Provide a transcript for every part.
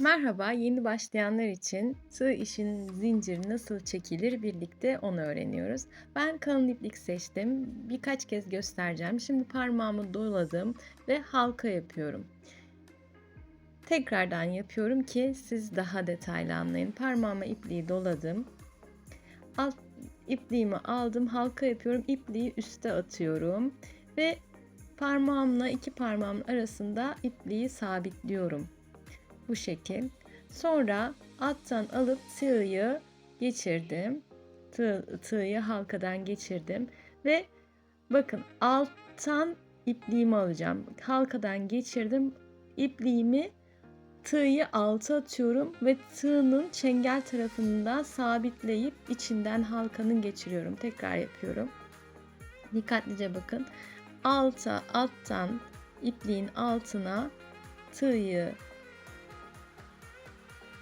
Merhaba, yeni başlayanlar için tığ işinin zinciri nasıl çekilir birlikte onu öğreniyoruz. Ben kalın iplik seçtim. Birkaç kez göstereceğim. Şimdi parmağımı doladım ve halka yapıyorum. Tekrardan yapıyorum ki siz daha detaylı anlayın. Parmağıma ipliği doladım. Alt ipliğimi aldım, halka yapıyorum. İpliği üste atıyorum ve parmağımla iki parmağımın arasında ipliği sabitliyorum bu şekil. Sonra alttan alıp tığı geçirdim. Tığ, tığı halkadan geçirdim ve bakın alttan ipliğimi alacağım. Halkadan geçirdim. İpliğimi tığı alta atıyorum ve tığının çengel tarafında sabitleyip içinden halkanın geçiriyorum. Tekrar yapıyorum. Dikkatlice bakın. Alta, alttan ipliğin altına tığı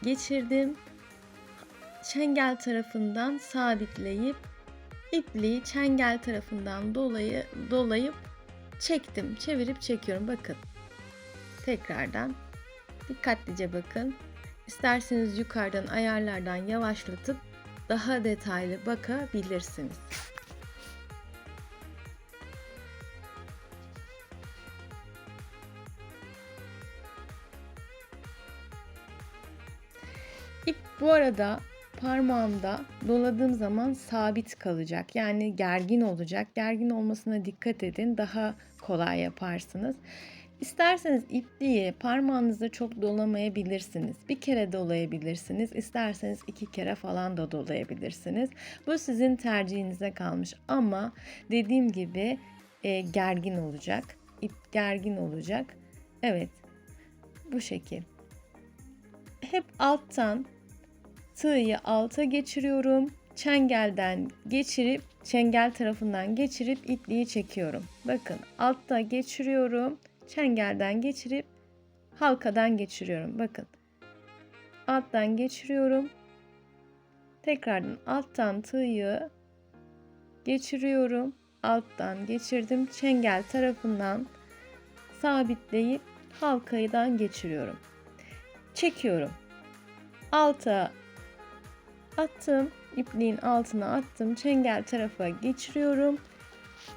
geçirdim. Çengel tarafından sabitleyip ipliği çengel tarafından dolayı dolayıp çektim. Çevirip çekiyorum. Bakın. Tekrardan dikkatlice bakın. İsterseniz yukarıdan ayarlardan yavaşlatıp daha detaylı bakabilirsiniz. İp bu arada parmağımda doladığım zaman sabit kalacak. Yani gergin olacak. Gergin olmasına dikkat edin. Daha kolay yaparsınız. İsterseniz ipliği parmağınızda çok dolamayabilirsiniz. Bir kere dolayabilirsiniz. İsterseniz iki kere falan da dolayabilirsiniz. Bu sizin tercihinize kalmış. Ama dediğim gibi e, gergin olacak. İp gergin olacak. Evet. Bu şekil. Hep alttan tığı alta geçiriyorum. Çengelden geçirip çengel tarafından geçirip ipliği çekiyorum. Bakın altta geçiriyorum. Çengelden geçirip halkadan geçiriyorum. Bakın. Alttan geçiriyorum. Tekrardan alttan tığı geçiriyorum. Alttan geçirdim. Çengel tarafından sabitleyip halkaydan geçiriyorum. Çekiyorum. Alta attım. ipliğin altına attım. Çengel tarafa geçiriyorum.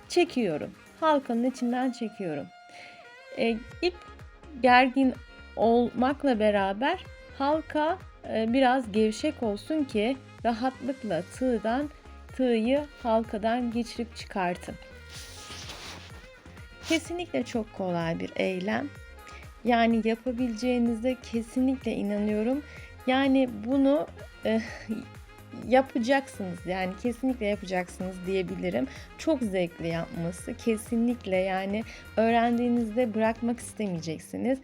Çekiyorum. Halkanın içinden çekiyorum. E, ip gergin olmakla beraber halka e, biraz gevşek olsun ki rahatlıkla tığdan tığı halkadan geçirip çıkartın. Kesinlikle çok kolay bir eylem. Yani yapabileceğinize kesinlikle inanıyorum. Yani bunu e, yapacaksınız yani kesinlikle yapacaksınız diyebilirim. Çok zevkli yapması kesinlikle yani öğrendiğinizde bırakmak istemeyeceksiniz.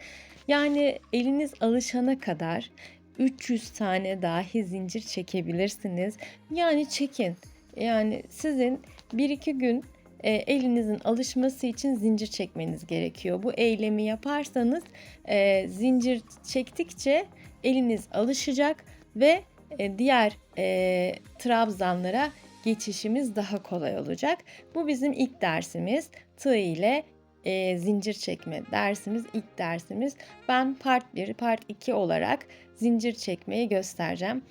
Yani eliniz alışana kadar 300 tane dahi zincir çekebilirsiniz. Yani çekin. Yani sizin 1-2 gün e, elinizin alışması için zincir çekmeniz gerekiyor. Bu eylemi yaparsanız e, zincir çektikçe eliniz alışacak ve e, diğer e, trabzanlara geçişimiz daha kolay olacak. Bu bizim ilk dersimiz. Tığ ile e, zincir çekme dersimiz ilk dersimiz. Ben part 1, part 2 olarak zincir çekmeyi göstereceğim.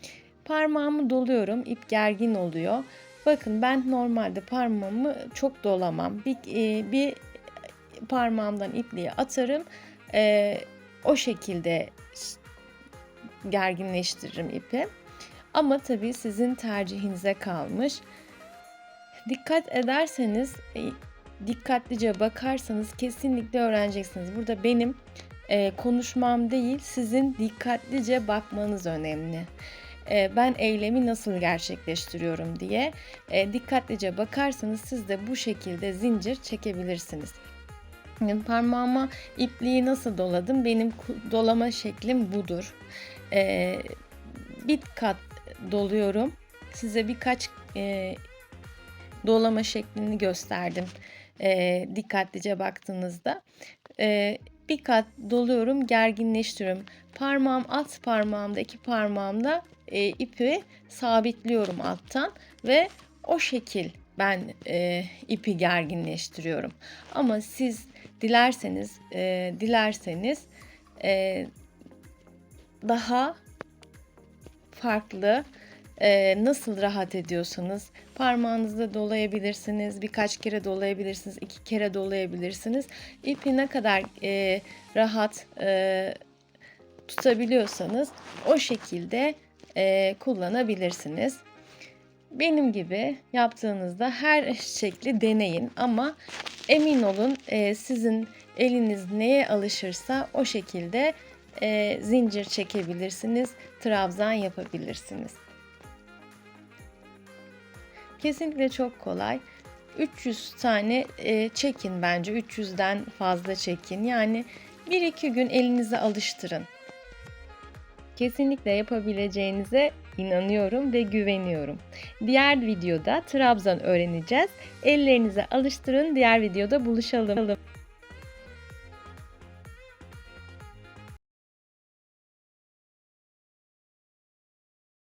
Parmağımı doluyorum. ip gergin oluyor. Bakın ben normalde parmağımı çok dolamam. Bir, e, bir parmağımdan ipliği atarım. E, o şekilde gerginleştiririm ipi. Ama tabii sizin tercihinize kalmış. Dikkat ederseniz, e, dikkatlice bakarsanız kesinlikle öğreneceksiniz. Burada benim e, konuşmam değil, sizin dikkatlice bakmanız önemli. E, ben eylemi nasıl gerçekleştiriyorum diye e, dikkatlice bakarsanız siz de bu şekilde zincir çekebilirsiniz. Parmağıma ipliği nasıl doladım? Benim dolama şeklim budur. E, bir kat doluyorum. Size birkaç e, dolama şeklini gösterdim. E, dikkatlice baktığınızda. E, bir kat doluyorum, gerginleştiriyorum. Parmağım alt parmağımda, iki parmağımda e, ipi sabitliyorum alttan ve o şekil ben e, ipi gerginleştiriyorum. Ama siz dilerseniz, e, dilerseniz e, daha farklı e, nasıl rahat ediyorsanız parmağınızda dolayabilirsiniz, birkaç kere dolayabilirsiniz, iki kere dolayabilirsiniz. İpi ne kadar e, rahat e, tutabiliyorsanız o şekilde e, kullanabilirsiniz. Benim gibi yaptığınızda her şekli deneyin ama emin olun e, sizin eliniz neye alışırsa o şekilde e, zincir çekebilirsiniz, trabzan yapabilirsiniz. Kesinlikle çok kolay. 300 tane e, çekin bence. 300'den fazla çekin. Yani 1-2 gün elinize alıştırın. Kesinlikle yapabileceğinize inanıyorum ve güveniyorum. Diğer videoda trabzan öğreneceğiz. Ellerinize alıştırın. Diğer videoda buluşalım.